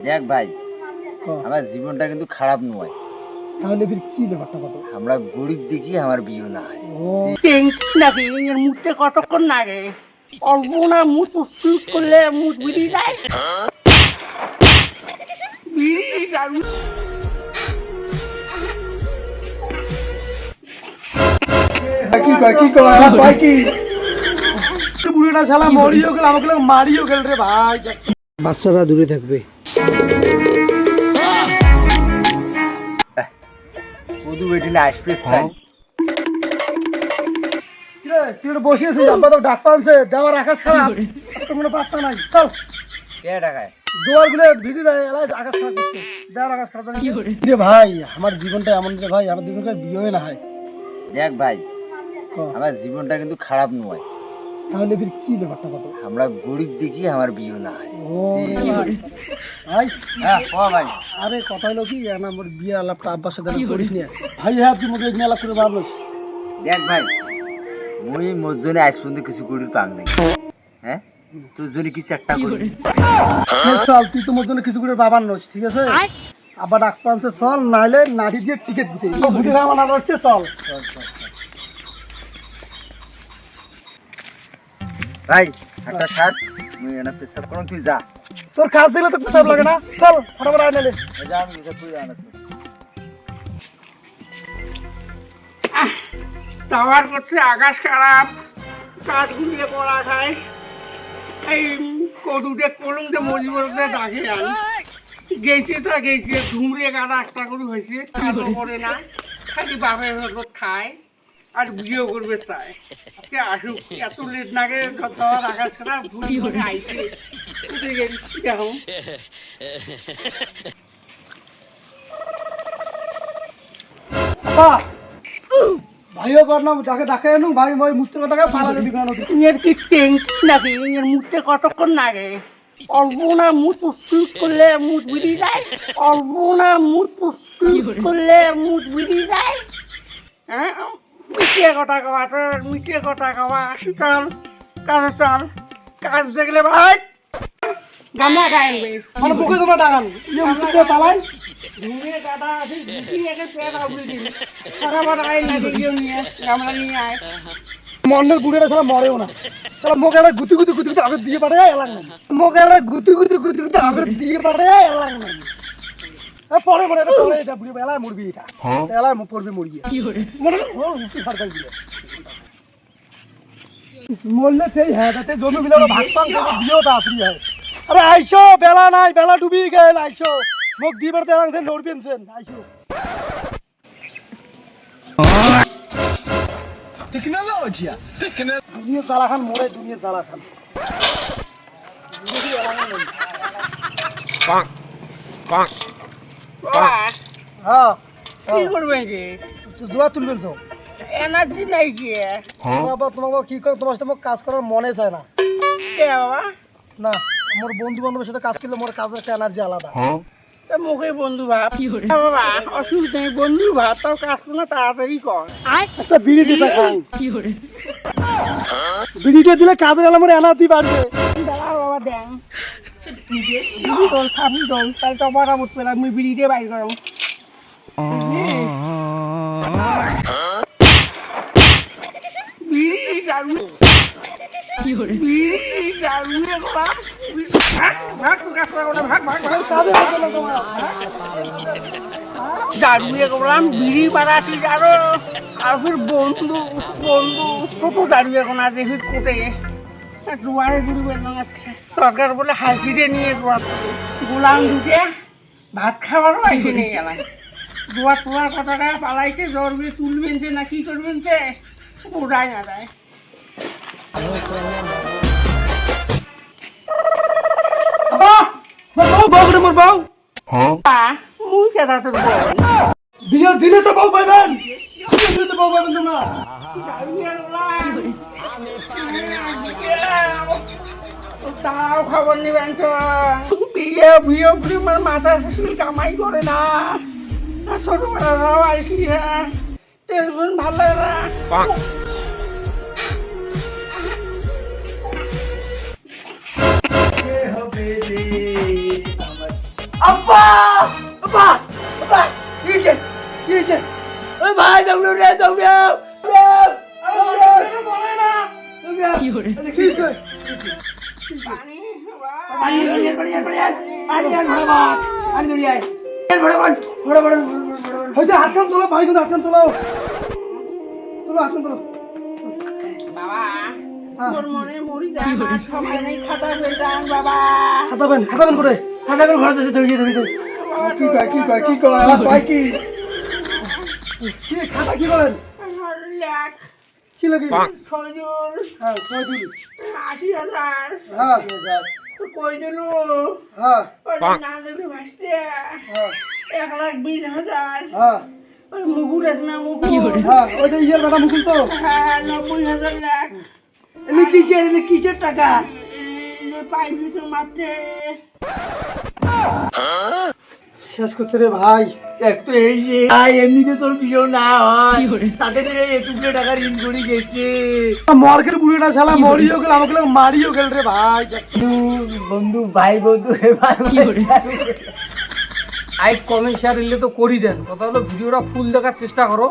দেখ ভাই আমার জীবনটা কিন্তু খারাপ নয়। তাহলে ফির কি ব্যাপারটা কত আমরা গরিব দেখি আমার বিয়ে না হয়। নাকি এর মুখতে কতক্ষণ লাগে? অল্প না মুখ প্রস্তুত করলে মুখ বেরিয়ে যায়। বিড়ি দারু কি কয় কি কয়? কি? বুড়োটা শালা মরিও গেল আমাকে মারিও গেল রে ভাই। বাচ্চারা দূরে থাকবে। কদু বেটিলে আসবে তুই একটু বসে তো ডাক পানছে। দেওয়ার আকাশ খারাপ। তো কোনো পাত্তা নাই। চল। কে টাকায় জোয়ারগুলো ভিজে যায় এলাই আকাশ খারাপ করছে। দেওয়ার আকাশ খারাপ রে ভাই আমার জীবনটা এমন রে ভাই আমার দুজনকার বিয়ে না হয়। দেখ ভাই আমার জীবনটা কিন্তু খারাপ নয়। তাহলে ফির কি ব্যাপারটা কত আমরা গরিব দেখি আমার বিয়ে না হয়। ভাই হ্যাঁ ভাই? আরে কথা হলো কি আমার বিয়ে আলাপটা আব্বার সাথে করিস না ভাই হ্যাঁ তুই মধ্যে আলাপ করে ভাবলো দেখ ভাই মুই মোর জন্য আজ পর্যন্ত কিছু করির পাং নাই। হ্যাঁ? তোর জন্য কি চারটা করি চল তুই তো মোর জন্য কিছু করে বাবার নোস ঠিক আছে? আবার ডাক পানছে চল নাইলে নাড়ি দিয়ে টিকিট বুঝে বুঝে আমার না রয়েছে চল। ভাই একটা সাত মুই এনা পেশাব করুন তুই যা। তোর কাজ দিলে তো পেশাব লাগে না। চল, ফটাফট আয় নালে। টাওয়ার করছে আকাশ খারাপ, কাঠ গুলিয়ে পড়া খায়। এই কদুটে কলম যে মজিবরতে ডাকে আন। গেছে তা, গেছে ঘুমড়ে কাটা একটা করে হয়েছে, কাজও করে না। খালি বাপের খায়। আর বিয়েও করবে তাই। আজকে আসুক এত লেট নাগে ধর আকাশ খারাপ ভুলি করে আইছে উঠে ভাইও যাকে ডাকে ভাই মই মুস্তের কথা পালা যদি কেন এর কি নাকি? মুখতে কতক্ষণ লাগে অল্প না মুখ প্রস্তুত করলে মুখ বেরিয়ে যায়। অল্প না মুখ প্রস্তুত করলে মুখ বেরিয়ে যায়। হ্যাঁ? মিটিয়ে কথা কওয়া তোর মিটিয়ে কথা কওয়া চল কাজ চল। কাজ দেখলে ভাই। গামলা খাই আনবে। মানে বুকে তোমরা ডাকান ইয়ে মুস্তে পালাই। ঘুমিয়ে গাদা আছে একে পেট ফটাফট আয় না দিও নিয়ে গামলা নিয়ে আয়। মন্ডল বুড়েটা সারা মরেও না। সারা মুখে একটা গুতি গুতি গুতি গুতি আগে দিয়ে পাঠায় এলাম না মুখে একটা গুতি গুতি গুতি গুতি আগে দিয়ে পাঠায় এলাম না পরে পরে এটা পরে এটা বুড়ি এলায় মরবি এটা। এলায় মু- পড়বি মনে উঠি ফাড়কাই দিলে মরলে সেই হ্যাঁ তাতে জমি ওরা ভাগ পাং করে দিয়েও তা আসরি হয়। আরে আইসো বেলা নাই বেলা ডুবি গেল আইসো। মুখ দিয়ে বেড়তে এলাম সেন লড়বেন সেন আইসো। দুনিয়া জ্বালা খান মরে দুনিয়া জ্বালা খান। বাবা, হ্যাঁ কি করবেন কি? জোয়া তুলবেন তো। এনার্জি নাই কি? বাবা তোমাকে কি করে তোমার সাথে কাজ করার মনে চায় না। কে বাবা? না আমার বন্ধু বান্ধবের সাথে কাজ করলে আমার কাজের একটা এনার্জি আলাদা। তা মুখে বন্ধু ভাব। না বাবা অসুবিধা নেই বন্ধু ভাব তাও কাজ করলে তাড়াতাড়ি কর। একটা বিড়ি দিতে খাই। বিড়িটা দিলে কাজের এলাম আমার এনার্জি বাড়বে। দাঁড়া বাবা দেন বিড়ি দল, আমি দাঁড়িয়ে করলাম বিড়ি বাড়াচ্ছি জানো? আর বন্ধু বন্ধু কত দাঁড়িয়ে কোন আছে কোটে। ঘুরবে না সরকার বলে হাজিরে নিয়ে দুয়ার গোলাম ঢুকে ভাত খাবারও আইসে নিয়ে গেলাম দুয়ার তোয়ার কথাটা পালাইছে জ্বর বিয়ে তুলবেন যে না কি করবেন যে ওটাই না যায়। বিয়ে দিলে তো বউ পাইবেন। দিলে তো বউ পাইবেন তোমরা তাও খবর নিবেন তো। বিয়ে বিয়ে করে আমার মাথা শুধু কামাই করে না। আর ছোটবেলারাও আসলি হ্যাঁ। টেনশন ভালো লাগে না। আব্বা! আব্বা! আব্বা! কি হয়েছে? কি হয়েছে? ভাই দৌড়ো রে দৌড়ো কি পানি পানি পানি পানি আর ভরা ভাত পানি দৌড়ি আয় ভরা ভাত ভরা ভরা হয়েছে হাতখান তোলো ভাই কিন্তু হাতখান তোলো তোলো হাতখান তোলো বাবা হ্যাঁ। তোর মনে মরি যায় না সবাই নেই খাতা পেটান বাবা হাতাবেন হাতাবেন করে খাতা করে ভরা দিতে দৌড়িয়ে দৌড়িয়ে কি কয় কি কয় কি কয় কি খাতা কি করেন কি লাগে? হ্যাঁ ছয় আশি হাজার। হ্যাঁ। দিল? হ্যাঁ। না দেবে ভাসতে। হ্যাঁ। এক লাখ বিশ হাজার। হ্যাঁ। আছে না মুকুর হ্যাঁ ইয়ের মুকুল তো। হ্যাঁ নব্বই হাজার লাখ। কিসের কিসের টাকা? পাইপ শেষ করছে রে ভাই। এক তো এই যে এমনিতে তোর বিয়ে না হয়। তাদের এই এতগুলো টাকা ঋণ করে গেছে। মর্গের বুড়িটা শালা মরিও গেল আমাকে লোক মারিও গেল রে ভাই। বন্ধু বন্ধু ভাই বন্ধু হে ভাই লাইক কমেন্ট শেয়ার এলে তো করি দেন। কথা হলো ভিডিওটা ফুল দেখার চেষ্টা করো।